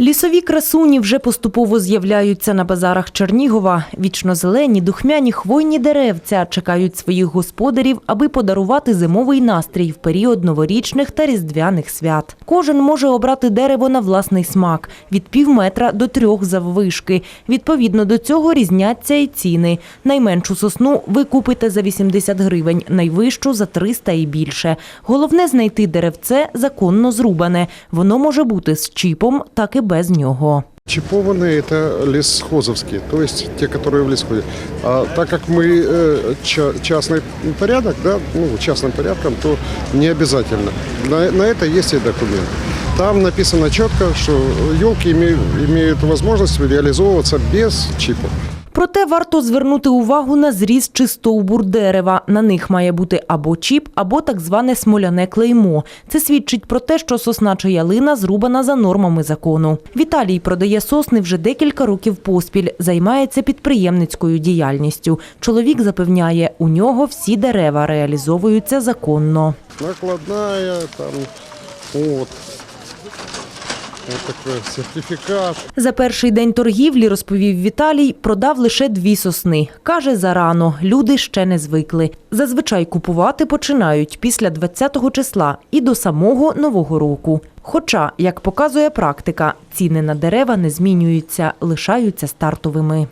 Лісові красуні вже поступово з'являються на базарах Чернігова. Вічно-зелені, духмяні хвойні деревця чекають своїх господарів, аби подарувати зимовий настрій в період новорічних та різдвяних свят. Кожен може обрати дерево на власний смак від пів метра до трьох заввишки. Відповідно до цього різняться і ціни. Найменшу сосну ви купите за 80 гривень, найвищу за 300 і більше. Головне знайти деревце законно зрубане. Воно може бути з чіпом, так і без нього. Чипованные это лесхозовские, то есть те, которые в лесхозе. А так как мы э, ча- частный порядок, да, ну, частным порядком, то не обязательно. На, на это есть и документ. Там написано четко, что елки имеют, имеют возможность реализовываться без чипов. Проте варто звернути увагу на зріз чи стовбур дерева. На них має бути або чіп, або так зване смоляне клеймо. Це свідчить про те, що сосна чи ялина зрубана за нормами закону. Віталій продає сосни вже декілька років поспіль, займається підприємницькою діяльністю. Чоловік запевняє, у нього всі дерева реалізовуються законно. Накладная, там, вот, такой. За перший день торгівлі, розповів Віталій, продав лише дві сосни. Каже, зарано, люди ще не звикли. Зазвичай купувати починають після 20-го числа і до самого Нового року. Хоча, як показує практика, ціни на дерева не змінюються, лишаються стартовими.